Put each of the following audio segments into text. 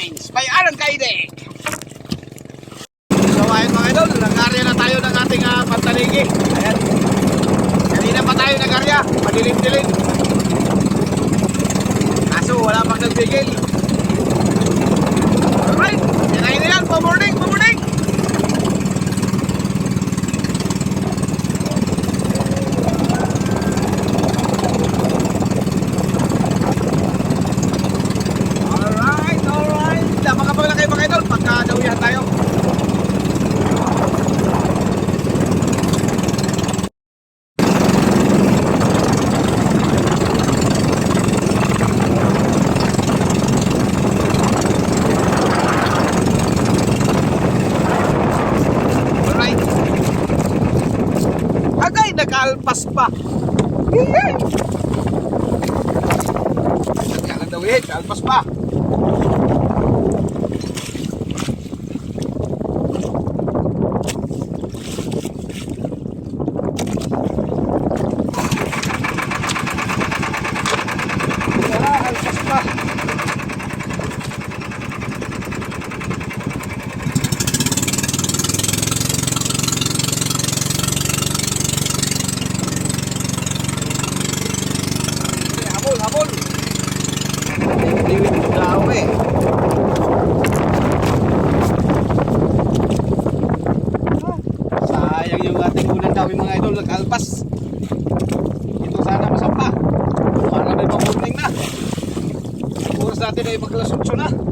points by Aaron Kaidek. So ayun mga idol, nag-area na tayo ng ating uh, pantaligi. Ayan. Kanina pa tayo nag-area, madilim-dilim. Kaso wala pang nagbigil. Alright, yan na yun yan, pa-morning, pa-morning. Alright, alright. Dapat kapag na kayo mga idol, pagka dawihan tayo. Alright. Agay, nag-alpas pa. Alpas pa. Wala, alpas pa. Habol, habol. Liwit mo daw eh. Sayang yung ating unang daw mga idol nag-alpas. Ito sana masampa. Para may pamurning na. Oras natin ay maglas 8 na.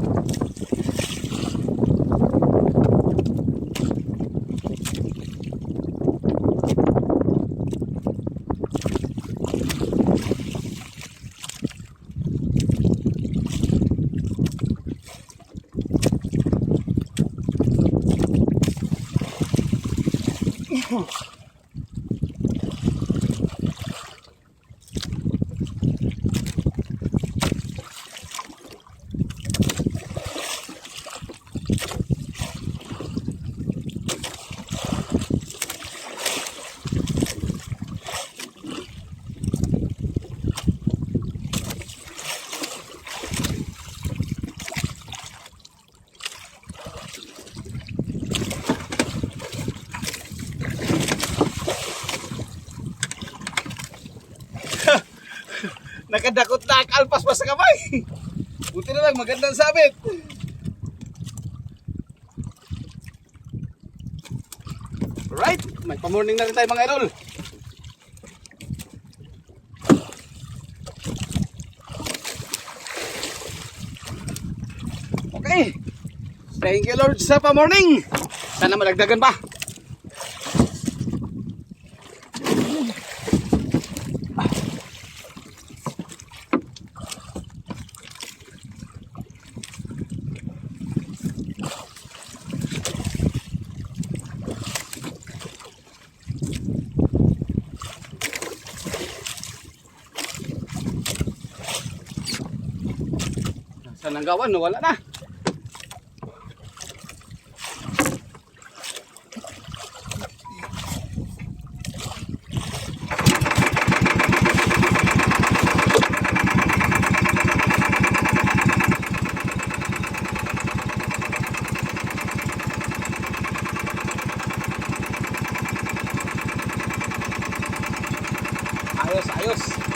Nakadakot na ang alpas pa sa kamay. Buti na lang, magandang sabit. Alright, may pamorning na rin tayo mga idol. Okay. Thank you Lord sa pamorning. Sana malagdagan pa. Sa nanggawan, no? wala na. Ayos, ayos.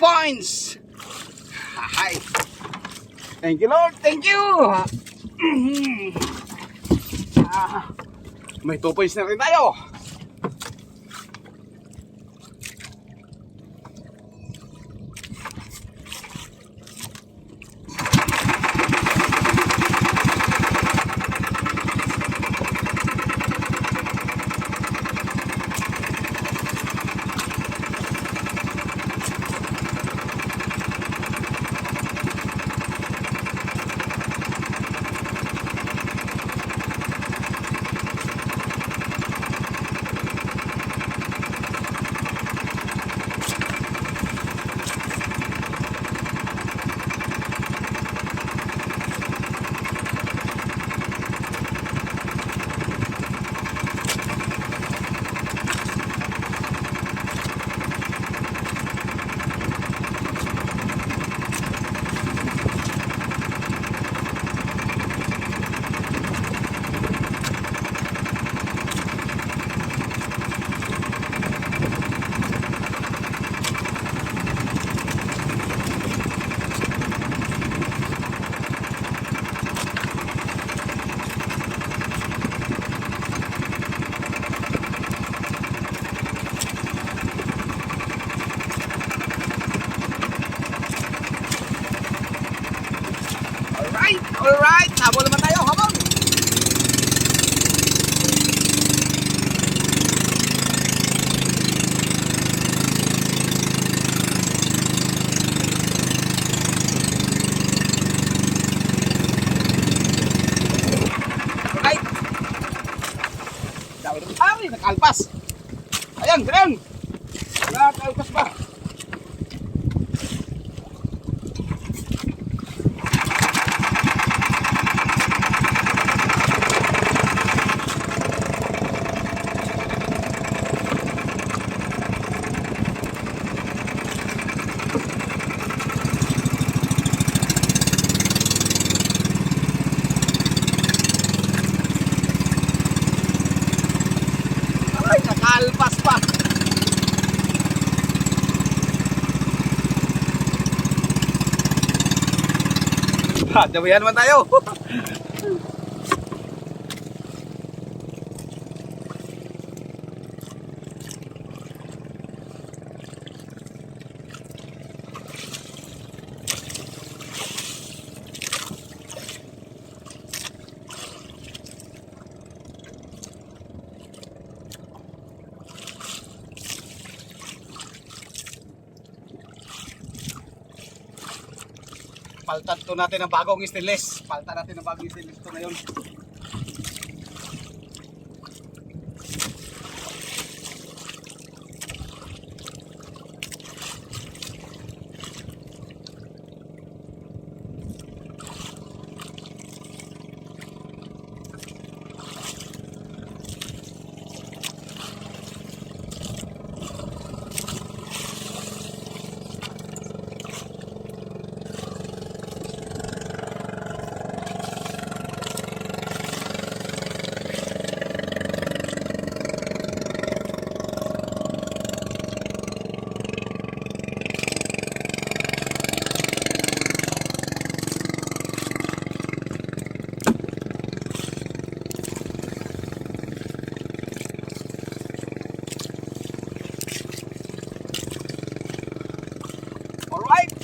Points. Hi. Thank you, Lord. Thank you. Ah, may two points na rin tayo. Ay, nakalpas pa. Ha, damihan naman tayo. Paltan to natin ng bagong stainless. Paltan natin ng bagong stainless to ngayon. Alright,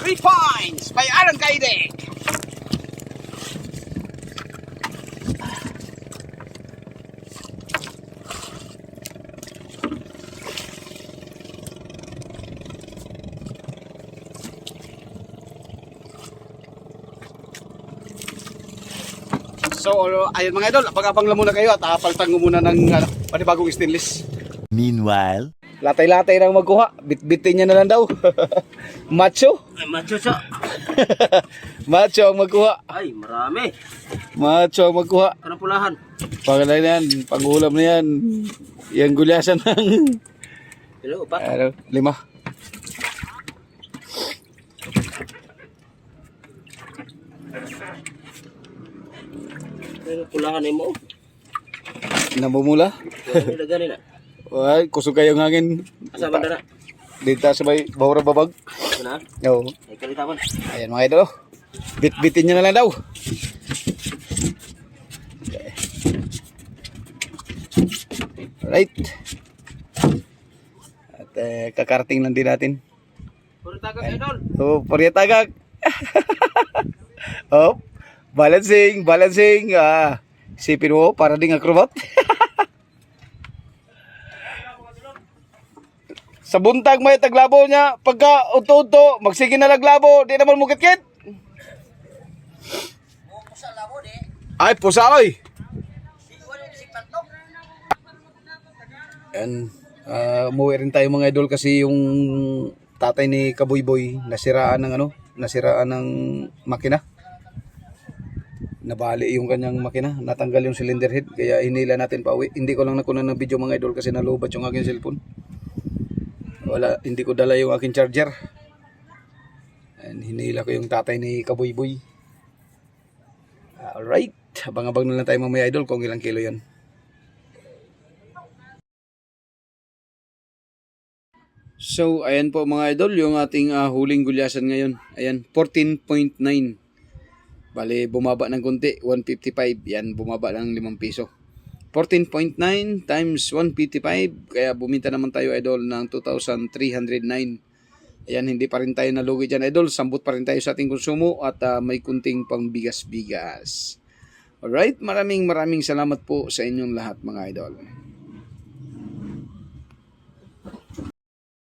three points by Aaron Kaidek. So, ayun mga idol, abang-abang lang muna kayo at apaltan ko muna ng ano, panibagong stainless. Meanwhile, Latay-latay lang magkuha. Bit-bitin niya na lang daw. Macho. Ay, macho siya. Macho ang magkuha. Ay, marami. Macho ang magkuha. Kanang pulahan. Pangalay na yan. Pangulam na yan. Yang gulyasan ng Hello, upat. ano, lima. Kanang pulahan ay mo. Namumula. Wala nila gani na. Ay, kusog kayong hangin. Asa man na? Dito sa may Bahura Babag. Na. Oo. Ay, kalitawan. Ayan mga idol. oh. Bit-bitin nyo na lang daw. Right. At eh, kakarating lang din natin. Puro tagak, idol. Oh, paryatagag. oh, balancing, balancing. Ah, sipin mo, para ding acrobat. Sa buntag may taglabo niya, pagka unto-unto, magsige na laglabo, di naman mukit-kit. Ay, pusa oy. Yan. Uh, umuwi rin tayo mga idol kasi yung tatay ni Kaboyboy nasiraan ng ano, nasiraan ng makina. Nabali yung kanyang makina, natanggal yung cylinder head kaya hinila natin pa uwi. Hindi ko lang nakunan ng video mga idol kasi nalubat yung aking cellphone. Wala, hindi ko dala yung aking charger. And hinila ko yung tatay ni Kaboyboy. Alright, abang-abang na lang tayo mamaya idol kung ilang kilo yan. So, ayan po mga idol, yung ating ah, huling gulyasan ngayon. Ayan, 14.9. Bale, bumaba ng konti, 155. Yan, bumaba ng 5 piso. 14.9 times 155. Kaya bumita naman tayo idol ng 2,309. Ayan, hindi pa rin tayo nalugi dyan idol. Sambot pa rin tayo sa ating konsumo at ah, may kunting pang bigas-bigas. Alright, maraming maraming salamat po sa inyong lahat mga idol.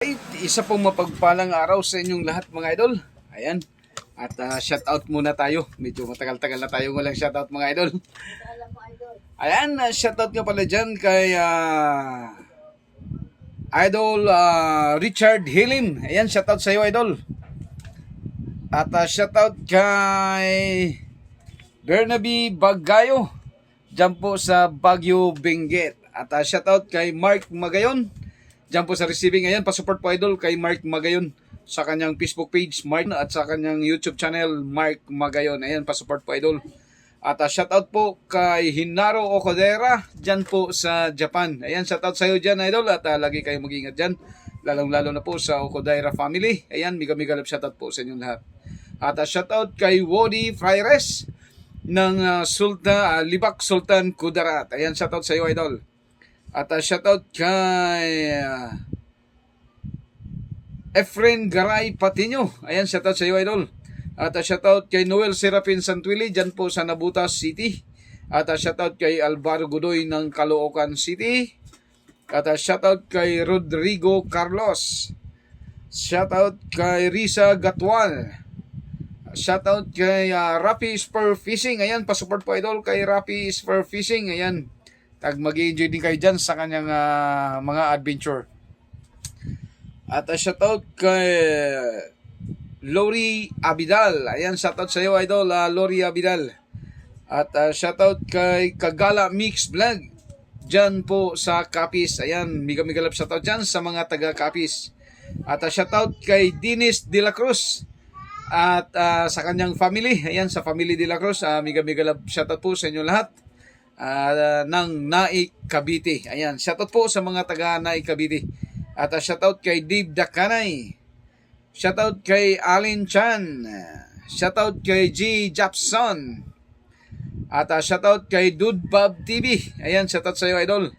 Right, isa pong mapagpalang araw sa inyong lahat mga idol. Ayan. At uh, shout out muna tayo. Medyo matagal-tagal na tayo walang shout out mga idol. Ayan, uh, shout out nga pala dyan kay ah, Idol ah, Richard Hilim. Ayan, shout out sa iyo idol. At uh, shout out kay Bernaby Bagayo. Diyan po sa Baguio, Benguet. At uh, shout out kay Mark Magayon. Diyan po sa receiving. Ayan, pa-support po idol kay Mark Magayon sa kanyang Facebook page, Mark, at sa kanyang YouTube channel, Mark Magayon. Ayan, pa-support po idol. At uh, shoutout po kay Hinaro Okodera dyan po sa Japan. Ayan, shoutout sa iyo dyan, idol. At uh, lagi kayo mag-ingat dyan. Lalong-lalo na po sa Okodera family. Ayan, love shoutout po sa inyong lahat. At uh, shoutout kay Wody Fraires ng uh, Sultan, uh, Libak Sultan Kudarat. Ayan, shoutout sa iyo, idol. At uh, shoutout kay uh, Efren Garay Patino. Ayan, shoutout sa iyo, idol. At uh, shoutout kay Noel Serapin Santuili dyan po sa Nabutas City. At uh, shoutout kay Alvaro Godoy ng Caloocan City. At uh, shoutout kay Rodrigo Carlos. Shoutout kay Risa Gatwal. Shoutout kay uh, Rapi Spur Fishing. Ayan, pasupport po idol kay Rapi Spur Fishing. Ayan, tag mag enjoy din kayo dyan sa kanyang ah, mga adventure. At uh, shoutout kay Lori Abidal. Ayan, shoutout sa iyo, idol, uh, Lori Abidal. At uh, shoutout kay Kagala Mix Vlog. Diyan po sa Kapis. Ayan, miga miga love shoutout dyan sa mga taga Kapis. At uh, shoutout kay Dinis De La Cruz. At uh, sa kanyang family. Ayan, sa family De La Cruz. Uh, miga miga love shoutout po sa inyo lahat. Uh, ng Naik Cavite. Ayan, shoutout po sa mga taga Naik Cavite. At uh, shoutout kay Dave Dakanay. Shoutout kay Alin Chan. Shoutout kay G. Japson. At uh, shoutout kay Dude Bob TV. Ayan, shoutout sa iyo, idol.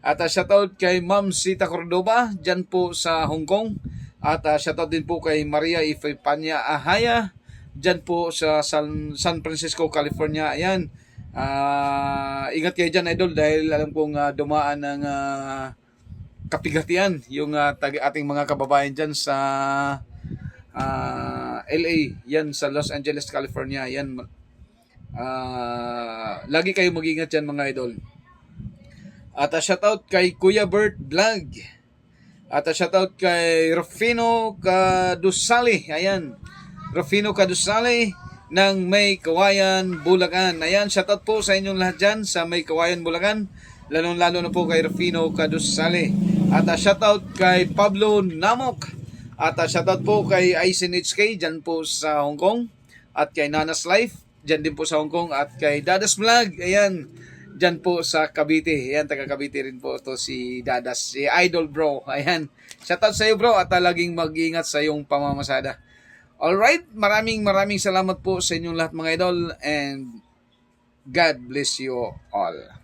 At uh, shoutout kay Ma'am Sita Cordoba, dyan po sa Hong Kong. At uh, shoutout din po kay Maria Ifipanya Ahaya, dyan po sa San, San Francisco, California. Ayan. Ah, ingat kayo dyan, idol, dahil alam kong ah, dumaan ng ah, kapigatian yung tag- ating mga kababayan dyan sa ah, LA, yan sa Los Angeles, California. Yan. Ah, lagi kayo mag-ingat dyan mga idol. At uh, shoutout kay Kuya Bert Vlog. At uh, shoutout kay Rufino Kadusali. Ayan. Rufino Kadusali ng May Kawayan, Bulacan. Ayan, shoutout po sa inyong lahat dyan sa May Kawayan, Bulacan. Lalong-lalo na po kay Rufino Kadusali. At uh, shoutout kay Pablo Namok. At uh, shoutout po kay Aizen HK dyan po sa Hong Kong. At kay Nanas Life dyan din po sa Hong Kong. At kay Dadas Vlog. Ayan. dyan po sa Cavite. Ayan, taga Cavite rin po to si Dadas, si Idol Bro. Ayan, shoutout sa iyo bro at ah, laging mag-ingat sa iyong pamamasada. Alright, maraming maraming salamat po sa inyong lahat mga idol and God bless you all.